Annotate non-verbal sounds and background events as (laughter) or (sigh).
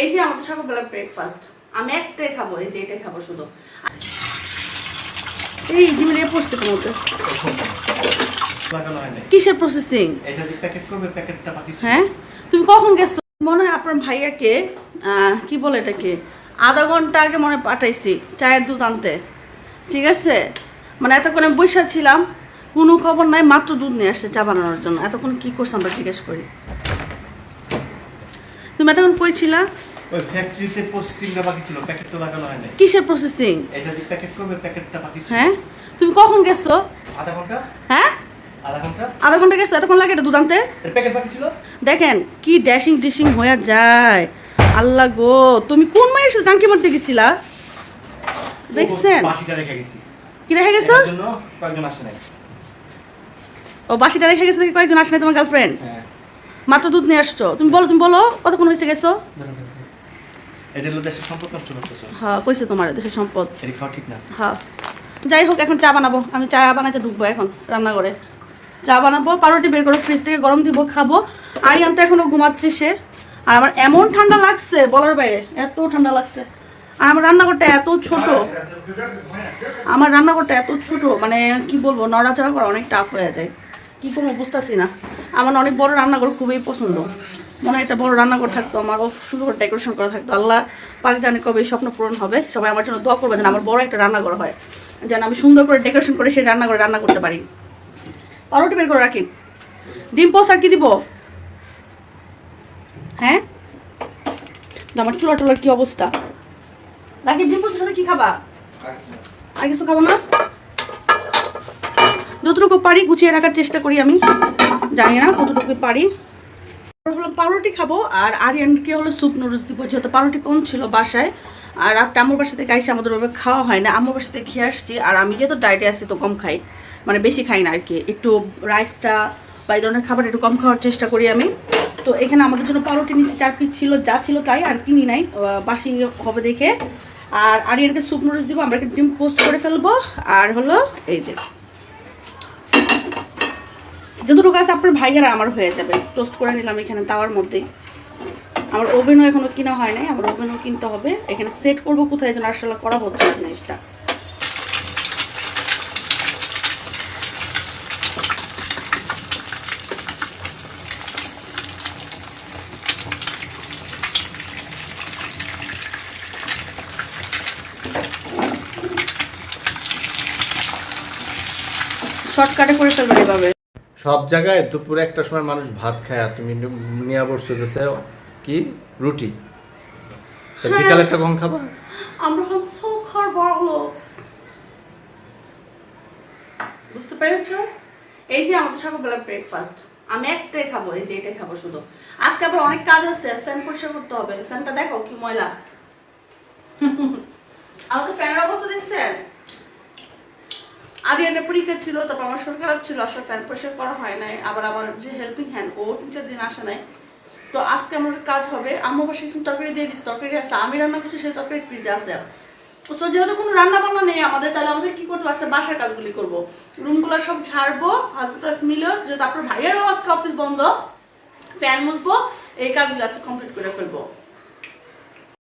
এই যে আমাদের সকালবেলা ব্রেকফাস্ট আমি একটাই খাব এই যে এটাই খাব শুধু। এই এ পড়ছে নাই কিসের প্রসেসিং এটা যে প্যাকেট করবে প্যাকেটটা বাকি হ্যাঁ? তুমি কখন গেছো? মনে হয় আপনার ভাইয়াকে কি বলে এটাকে আধা ঘণ্টা আগে মনে পাঠাইছি চায়ের দুধ আনতে। ঠিক আছে? মানে এতক্ষণ আমি বসে ছিলাম কোনো খবর নাই মাত্র দুধ নিয়ে আসছে চা বানানোর জন্য। এতক্ষণ কী করছে আমরা জিজ্ঞেস করি। তুমি এতক্ষণ কইছিলা ওই ফ্যাক্টরিতে প্রসেসিংটা বাকি ছিল প্যাকেট তো লাগানো হয় নাই কিসের প্রসেসিং এটা যে প্যাকেট করবে প্যাকেটটা বাকি ছিল। হ্যাঁ? তুমি কখন গেছো? আধা ঘণ্টা? হ্যাঁ? আধা ঘণ্টা? আধা ঘণ্টা গেছো? এতক্ষণ লাগে এটা দুধ আনতে? প্যাকেট বাকি ছিল? দেখেন কি ড্যাশিং ডিশিং হয়ে যায়। আল্লাহ গো তুমি কোন মায়ের সাথে টাঙ্কি মারতে গেছিলা? দেখছেন? বাসিটা রেখে গেছি। কি রেখে গেছো? জন্য কয়েকজন আসে নাই। ও বাসিটা রেখে গেছে দেখে কয়েকজন আসে নাই তোমার গার্লফ্রেন্ড হ্যাঁ। মাত্র দুধ নিয়ে আসছো। তুমি বলো তুমি বলো কতক্ষণ হয়েছে গেছো? এটা হলো দেশের সম্পদ নষ্ট করতেছো। হ্যাঁ কইছে তোমার দেশের সম্পদ। এটা খাওয়া ঠিক না। হ্যাঁ। যাই হোক এখন চা বানাবো। আমি চা বানাইতে ঢুকবো এখন রান্নাঘরে। চা বানাবো পাউরুটি বের করে ফ্রিজ থেকে গরম দিব খাব। আরিয়ান তো এখনও ঘুমাচ্ছে সে। আর আমার এমন ঠান্ডা লাগছে বলার বাইরে এত ঠান্ডা লাগছে। আর আমার রান্নাঘরটা এত ছোট। আমার রান্নাঘরটা এত ছোট মানে কি বলব নড়াচড়া করা অনেক টাফ হয়ে যায়। কি করব বুঝতেছি না। আমার অনেক বড় রান্নাঘর খুবই পছন্দ। মনে একটা বড় রান্নাঘর থাকতো, আমার সুন্দর করে ডেকোরেশন করা থাকতো। আল্লাহ পাক জানে কবে স্বপ্ন পূরণ হবে। সবাই আমার জন্য দোয়া করবে যেন আমার বড় একটা রান্নাঘর হয়। যেন আমি সুন্দর করে ডেকোরেশন করে সেই রান্নাঘরে রান্না করতে পারি। পাউরুটি বের করে রাখি। ডিম পোস আর কি দিব? হ্যাঁ? আমার চুলা টুলার কি অবস্থা? রাখি ডিম পোসের সাথে কি খাবা? আর কিছু খাব না? যতটুকু পারি গুছিয়ে রাখার চেষ্টা করি আমি। জানি না কতটুকু পারি। পাউরুটি খাব, আর আরিয়ানকে হলো স্যুপ নুডলস দিব, যেহেতু পাউরুটি কম ছিল বাসায়। আর রাতটা আম্মুর বাসা থেকে আইসে আমাদের ওভাবে খাওয়া হয় না। আম্মুর বাসা থেকে খেয়ে আসছি, আর আমি যেহেতু ডায়েটে আছি তো কম খাই মানে বেশি খাই না আর কি একটু রাইসটা বা এই ধরনের খাবার একটু কম খাওয়ার চেষ্টা করি আমি। তো এখানে আমাদের জন্য পাউরুটি নিচে চার পিস ছিল, যা ছিল তাই আর কিনি নাই বাসি হবে দেখে। আর আরিয়ানকে স্যুপ নুডলস দিব, আমরা একটা ডিম পোস্ট করে ফেলব। আর হলো এই যে যতটুকু গাছ আপনার ভাইয়েরা আমার হয়ে যাবে। টোস্ট করে নিলাম এখানে তাওয়ার মধ্যে। আমার ওভেনও এখনও কিনা হয় নাই, আমার ওভেনও কিনতে হবে। এখানে সেট করব কোথায় যেন আসলে করা হচ্ছে জিনিসটা। শর্টকাটে করে ফেলব এভাবে। সব জায়গায় দুপুরে একটা সময় মানুষ ভাত খায় আর তুমি নিয়ে বসছো কি? রুটি? তা বিকালে একটা গম খাবা? আমরা হলাম সৌখর বড় লোকস। বুঝতে পেরেছ? এই যে আমাদের সকালবেলা ব্রেকফাস্ট আমি একটাই খাব এই যে এটাই খাব শুধু। আজকে আবার অনেক কাজ আছে ফ্যান পরিষ্কার করতে হবে। ফ্যানটা দেখো কি ময়লা। (laughs) আমাদের ফ্যানের অবস্থা দেখছেন? আগে এনে পরীক্ষা ছিল, তারপর আমার শরীর খারাপ ছিল, আসলে ফ্যান পরিষ্কার করা হয় নাই। আবার আমার যে হেল্পিং হ্যান্ড ও তিন চার দিন আসে নাই। তো আজকে আমার কাজ হবে, আম্মু বাসে তরকারি দিয়ে দিচ্ছি তরকারি আছে, আমি রান্না করছি, সেই তরকারি ফ্রিজে আছে সো যেহেতু কোনো রান্না বান্না নেই আমাদের, তাহলে আমাদের কি করতে পারছে বাসার কাজগুলি করব। রুমগুলো সব ঝাড়বো হাজব্যান্ড মিলে, যেহেতু আপনার ভাইয়েরও আজকে অফিস বন্ধ ফ্যান মুছবো, এই কাজগুলো আজকে কমপ্লিট করে ফেলব।